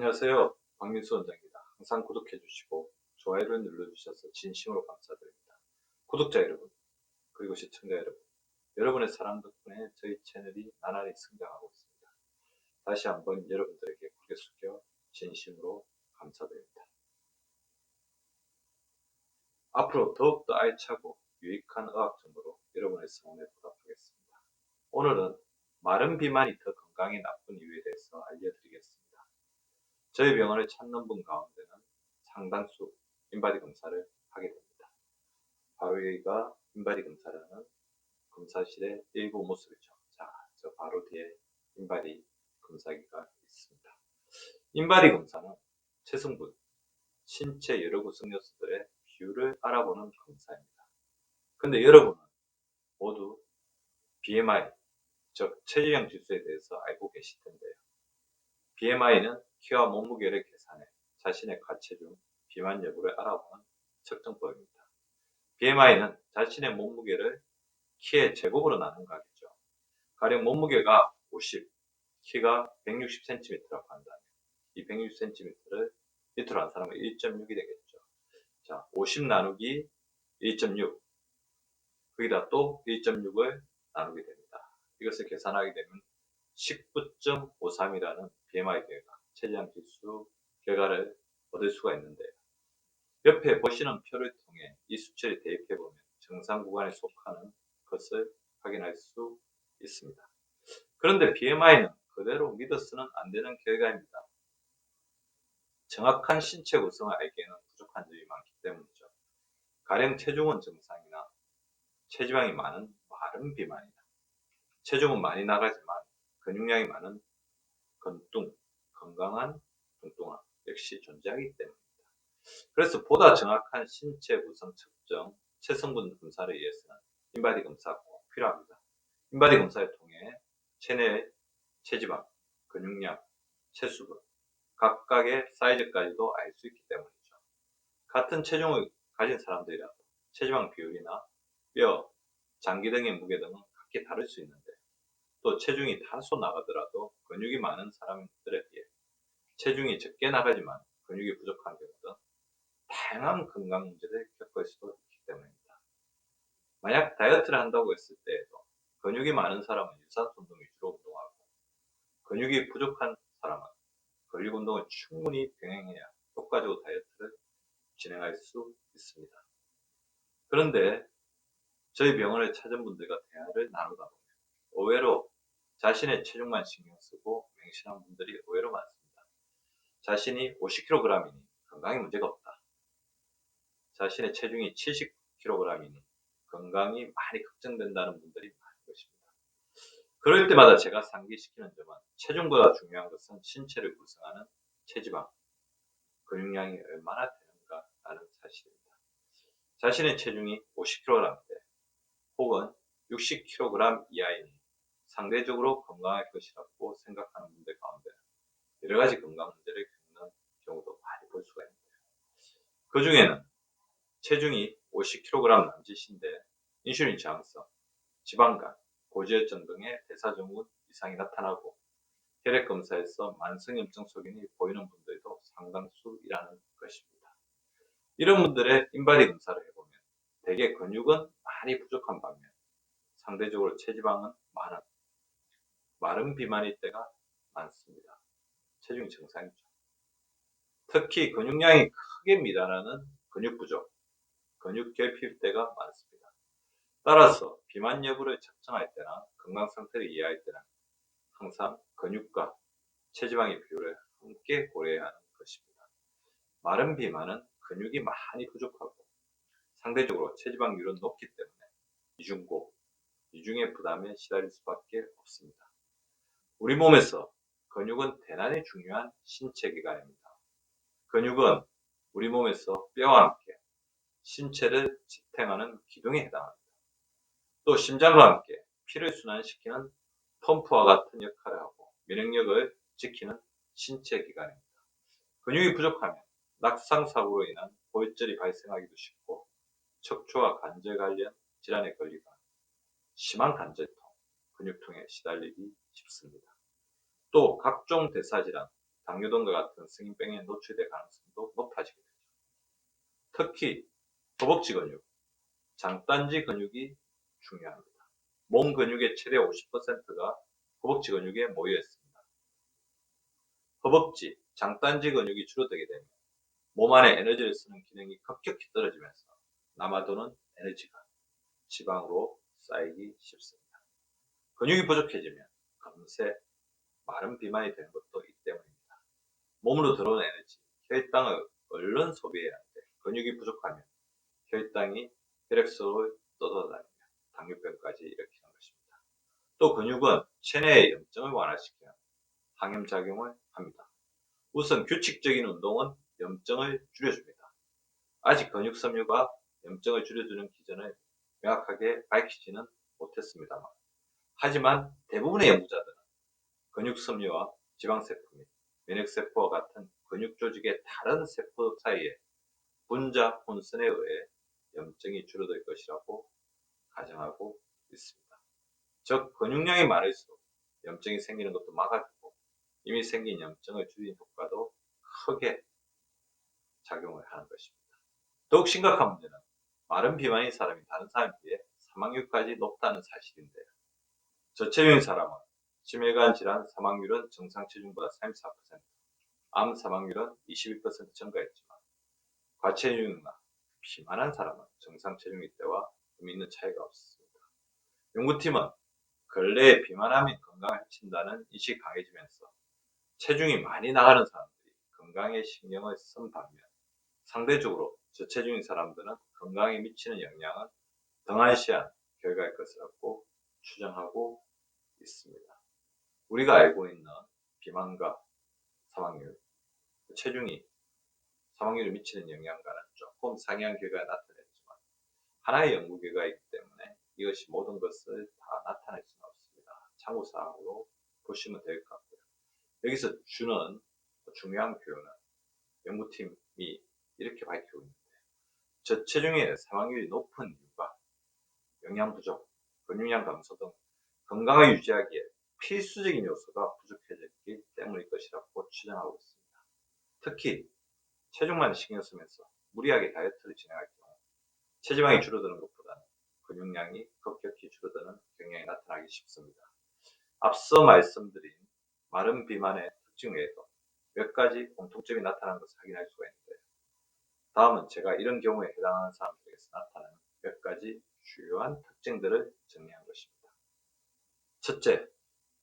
안녕하세요. 박민수 원장입니다. 항상 구독해 주시고 좋아요를 눌러주셔서 진심으로 감사드립니다. 구독자 여러분, 그리고 시청자 여러분, 여러분의 사랑 덕분에 저희 채널이 나날이 성장하고 있습니다. 다시 한번 여러분들에게 고개 숙여 진심으로 감사드립니다. 앞으로 더욱더 알차고 유익한 의학 정보로 여러분의 성원에 보답하겠습니다. 오늘은 마른 비만이 더 건강에 나쁜 이유에 대해서 알려드리겠습니다. 저희 병원을 찾는 분 가운데는 상당수 인바디 검사를 하게 됩니다. 바로 여기가 인바디 검사라는 검사실의 일부 모습이죠. 자, 저 바로 뒤에 인바디 검사기가 있습니다. 인바디 검사는 체성분, 신체 여러 구성 요소들의 비율을 알아보는 검사입니다. 근데 여러분은 모두 BMI, 즉 체지방 지수에 대해서 알고 계실 텐데요. BMI는 키와 몸무게를 계산해 자신의 가체중, 비만 여부를 알아보는 측정법입니다. BMI는 자신의 몸무게를 키의 제곱으로 나눈 값이죠. 가령 몸무게가 50, 키가 160cm라고 한다면 이 160cm를 밑으로 한 사람은 1.6이 되겠죠. 자, 50 나누기 1.6 거기다 또 1.6을 나누게 됩니다. 이것을 계산하게 되면 19.53이라는 BMI 결과, 체지방 지수 결과를 얻을 수가 있는데요. 옆에 보시는 표를 통해 이 수치를 대입해 보면 정상 구간에 속하는 것을 확인할 수 있습니다. 그런데 BMI는 그대로 믿어서는 안 되는 결과입니다. 정확한 신체 구성을 알기에는 부족한 점이 많기 때문이죠. 가령 체중은 정상이나 체지방이 많은 마른 비만이다. 체중은 많이 나가지만 근육량이 많은 건뚱, 건강한 뚱뚱함 역시 존재하기 때문입니다. 그래서 보다 정확한 신체 구성 측정, 체성분 검사를 위해서는 인바디 검사가 꼭 필요합니다. 인바디 검사를 통해 체내 체지방, 근육량, 체수분, 각각의 사이즈까지도 알 수 있기 때문이죠. 같은 체중을 가진 사람들이라도 체지방 비율이나 뼈, 장기 등의 무게 등은 각기 다를 수 있는데 또 체중이 다소 나가더라도 근육이 많은 사람들에 비해 체중이 적게 나가지만 근육이 부족한 경우는 다양한 건강 문제를 겪을 수도 있기 때문입니다. 만약 다이어트를 한다고 했을 때에도 근육이 많은 사람은 유산소 운동 위주로 운동하고 근육이 부족한 사람은 근육 운동을 충분히 병행해야 효과적으로 다이어트를 진행할 수 있습니다. 그런데 저희 병원을 찾은 분들과 대화를 나누다 보면 의외로 자신의 체중만 신경 쓰고 맹신한 분들이 의외로 많습니다. 자신이 50kg이니 건강에 문제가 없다. 자신의 체중이 70kg이니 건강이 많이 걱정된다는 분들이 많은 것입니다. 그럴 때마다 제가 상기시키는 점은 체중보다 중요한 것은 신체를 구성하는 체지방, 근육량이 얼마나 되는가 라는 사실입니다. 자신의 체중이 50kg대 혹은 60kg 이하이니 상대적으로 건강할 것이라고 생각하는 분들 가운데 여러 가지 건강 문제를 겪는 경우도 많이 볼 수가 있는데요. 그 중에는 체중이 50kg 남짓인데 인슐린 저항성, 지방간, 고지혈증 등의 대사증후 이상이 나타나고 혈액 검사에서 만성염증 소견이 보이는 분들도 상당수이라는 것입니다. 이런 분들의 인바디 검사를 해보면 대개 근육은 많이 부족한 반면 상대적으로 체지방은 많은 마른 비만일 때가 많습니다. 체중이 정상이죠. 특히 근육량이 크게 미달하는 근육 부족, 근육 결핍 때가 많습니다. 따라서 비만 여부를 측정할 때나 건강 상태를 이해할 때는 항상 근육과 체지방의 비율을 함께 고려해야 하는 것입니다. 마른 비만은 근육이 많이 부족하고 상대적으로 체지방률은 높기 때문에 이중고, 이중의 부담에 시달릴 수밖에 없습니다. 우리 몸에서 근육은 대단히 중요한 신체 기관입니다. 근육은 우리 몸에서 뼈와 함께 신체를 지탱하는 기둥에 해당합니다. 또 심장과 함께 피를 순환시키는 펌프와 같은 역할을 하고 면역력을 지키는 신체 기관입니다. 근육이 부족하면 낙상 사고로 인한 골절이 발생하기도 쉽고 척추와 관절 관련 질환에 걸리거나 심한 관절통, 근육통에 시달리기 쉽습니다. 또 각종 대사질환, 당뇨등과 같은 성인병에 노출될 가능성도 높아지게 되죠. 특히 허벅지 근육, 장단지 근육이 중요합니다. 몸 근육의 최대 50%가 허벅지 근육에 모여 있습니다. 허벅지, 장단지 근육이 줄어들게 되면 몸 안에 에너지를 쓰는 기능이 급격히 떨어지면서 남아도는 에너지가 지방으로 쌓이기 쉽습니다. 근육이 부족해지면 금세 마른 비만이 되는 것도. 몸으로 들어오는 에너지, 혈당을 얼른 소비해야 하는데 근육이 부족하면 혈당이 혈액 속을 떠돌아다니며 당뇨병까지 일으키는 것입니다. 또 근육은 체내의 염증을 완화시켜 항염작용을 합니다. 우선 규칙적인 운동은 염증을 줄여줍니다. 아직 근육 섬유가 염증을 줄여주는 기전을 명확하게 밝히지는 못했습니다만 하지만 대부분의 연구자들은 근육 섬유와 지방세포 및 면역세포와 같은 근육 조직의 다른 세포 사이의 분자 혼선에 의해 염증이 줄어들 것이라고 가정하고 있습니다. 즉 근육량이 많을수록 염증이 생기는 것도 막아주고 이미 생긴 염증을 줄이는 효과도 크게 작용을 하는 것입니다. 더욱 심각한 문제는 마른 비만인 사람이 다른 사람에 비해 사망률까지 높다는 사실인데요. 저체중인 사람은 심혈관 질환 사망률은 정상 체중보다 34%, 암 사망률은 22% 증가했지만 과체중이나 비만한 사람은 정상 체중일 때와 의미 있는 차이가 없습니다. 연구팀은 근래에 비만함이 건강을 해친다는 인식이 강해지면서 체중이 많이 나가는 사람들이 건강에 신경을 쓴 반면 상대적으로 저체중인 사람들은 건강에 미치는 영향은 등한시한 결과일 것이라고 추정하고 있습니다. 우리가 알고 있는 비만과 사망률, 체중이 사망률에 미치는 영향과는 조금 상이한 결과가 나타냈지만 하나의 연구 결과이기 때문에 이것이 모든 것을 다 나타낼 수는 없습니다. 참고사항으로 보시면 될 것 같고요. 여기서 주는 중요한 표현은 연구팀이 이렇게 밝히고 있는데 저체중의 사망률이 높은 이유가 영양 부족, 근육량 감소 등 건강을 유지하기에 필수적인 요소가 부족해졌기 때문일 것이라고 추정하고 있습니다. 특히 체중만 신경 쓰면서 무리하게 다이어트를 진행할 경우 체지방이 줄어드는 것보다는 근육량이 급격히 줄어드는 경향이 나타나기 쉽습니다. 앞서 말씀드린 마른 비만의 특징 외에도 몇 가지 공통점이 나타나는 것을 확인할 수가 있는데요. 다음은 제가 이런 경우에 해당하는 사람들에게서 나타나는 몇 가지 주요한 특징들을 정리한 것입니다. 첫째,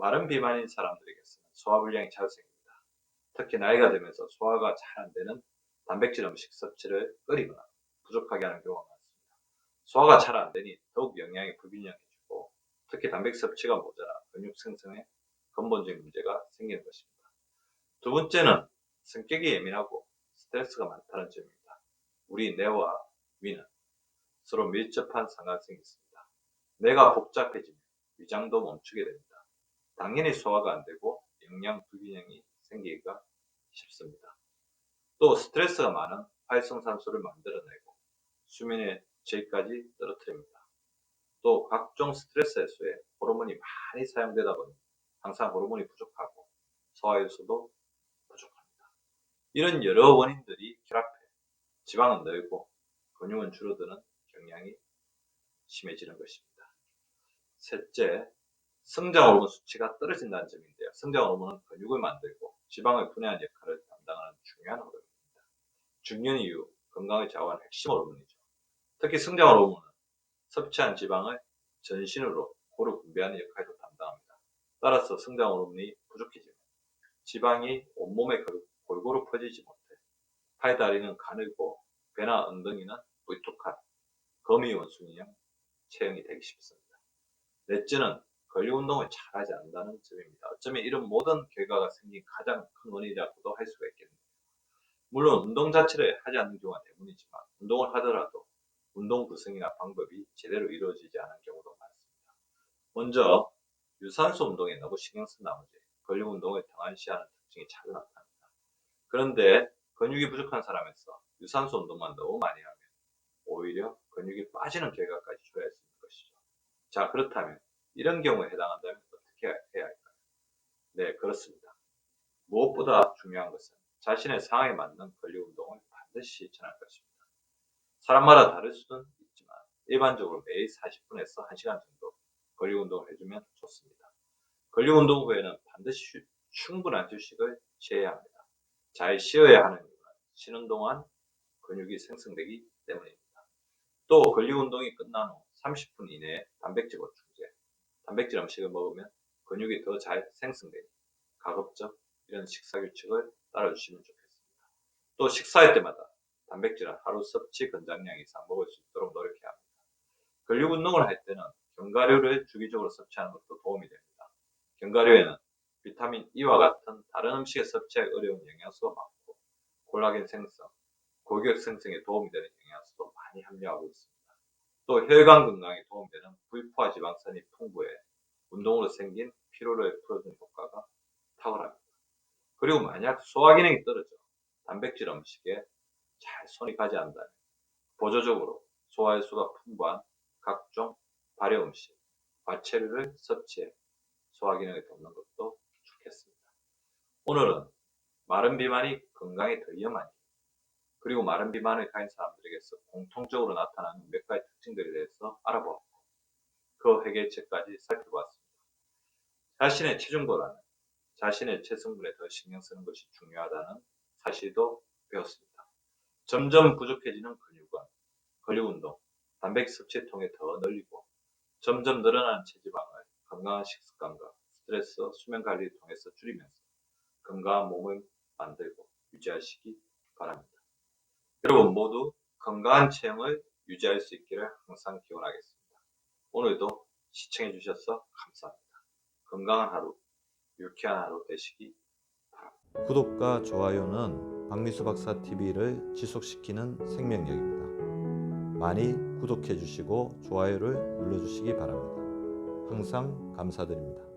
마른 비만인 사람들에게서는 소화불량이 자주 생깁니다. 특히 나이가 들면서 소화가 잘 안 되는 단백질 음식 섭취를 꺼리거나 부족하게 하는 경우가 많습니다. 소화가 잘 안 되니 더욱 영양이 불균형해지고 특히 단백질 섭취가 모자라 근육 생성에 근본적인 문제가 생기는 것입니다. 두 번째는 성격이 예민하고 스트레스가 많다는 점입니다. 우리 뇌와 위는 서로 밀접한 상관성이 있습니다. 뇌가 복잡해지면 위장도 멈추게 됩니다. 당연히 소화가 안 되고 영양 불균형이 생기기가 쉽습니다. 또 스트레스가 많은 활성산소를 만들어내고 수면의 질까지 떨어뜨립니다. 또 각종 스트레스 해소에 호르몬이 많이 사용되다 보니 항상 호르몬이 부족하고 소화효소도 부족합니다. 이런 여러 원인들이 결합해 지방은 늘고 근육은 줄어드는 경향이 심해지는 것입니다. 셋째, 성장 호르몬 수치가 떨어진다는 점인데요. 성장 호르몬은 근육을 만들고 지방을 분해하는 역할을 담당하는 중요한 호르몬입니다. 중요한 이유, 건강을 좌우하는 핵심 호르몬이죠. 특히 성장 호르몬은 섭취한 지방을 전신으로 고루 분배하는 역할도 담당합니다. 따라서 성장 호르몬이 부족해지면 지방이 온몸에 골고루 퍼지지 못해 팔, 다리는 가늘고 배나 엉덩이는 뿔뚝한 거미 원숭이형 체형이 되기 쉽습니다. 넷째는 근력 운동을 잘하지 않는다는 점입니다. 어쩌면 이런 모든 결과가 생긴 가장 큰 원인이라고도 할 수가 있겠네요. 물론 운동 자체를 하지 않는 경우가 대부분이지만 운동을 하더라도 운동 구성이나 방법이 제대로 이루어지지 않은 경우도 많습니다. 먼저 유산소 운동에 너무 신경 쓴 나머지 근력 운동을 등한시하는 특징이 자주 나타납니다. 그런데 근육이 부족한 사람에서 유산소 운동만 너무 많이 하면 오히려 근육이 빠지는 결과까지 초래할 수 있는 것이죠. 자 그렇다면 이런 경우에 해당한다면 어떻게 해야 할까요? 네 그렇습니다. 무엇보다 중요한 것은 자신의 상황에 맞는 근력 운동을 반드시 전할 것입니다. 사람마다 다를 수는 있지만 일반적으로 매일 40분에서 1시간 정도 근력 운동을 해주면 좋습니다. 근력 운동 후에는 반드시 휴- 충분한 휴식을 취해야 합니다. 잘 쉬어야 하는 이유는 쉬는 동안 근육이 생성되기 때문입니다. 또 근력 운동이 끝난 후 30분 이내에 단백질 보충제, 단백질 음식을 먹으면 근육이 더 잘 생성되니 가급적 이런 식사 규칙을 따라주시면 좋겠습니다. 또 식사할 때마다 단백질은 하루 섭취 권장량 이상 먹을 수 있도록 노력해야 합니다. 근력 운동을 할 때는 견과류를 주기적으로 섭취하는 것도 도움이 됩니다. 견과류에는 비타민 E와 같은 다른 음식에 섭취하기 어려운 영양소가 많고 콜라겐 생성, 골격 생성에 도움이 되는 영양소도 많이 함유하고 있습니다. 또 혈관 건강에 도움이 되는 불포화 지방산이 풍부해 운동으로 생긴 피로를 풀어주는 효과가 탁월합니다. 그리고 만약 소화 기능이 떨어져 단백질 음식에 잘 손이 가지 않는다면 보조적으로 소화효소가 풍부한 각종 발효 음식, 과채류를 섭취해 소화 기능을 돕는 것도 좋겠습니다. 오늘은 마른 비만이 건강에 더 이유, 그리고 마른 비만을 가진 사람들에게서 공통적으로 나타나는 몇 가지 특징들에 대해서 알아보았고 그 해결책까지 살펴보았습니다. 자신의 체중보다는 자신의 체성분에 더 신경 쓰는 것이 중요하다는 사실도 배웠습니다. 점점 부족해지는 근육은 근육 운동, 단백질 섭취를 통해 더 늘리고 점점 늘어나는 체지방을 건강한 식습관과 스트레스, 수면 관리를 통해서 줄이면서 건강한 몸을 만들고 유지하시기 바랍니다. 여러분 모두 건강한 체형을 유지할 수 있기를 항상 기원하겠습니다. 오늘도 시청해 주셔서 감사합니다. 건강한 하루, 유쾌한 하루 되시기 구독과 좋아요는 박미수 박사 TV를 지속시키는 생명력입니다. 많이 구독해 주시고 좋아요를 눌러 주시기 바랍니다. 항상 감사드립니다.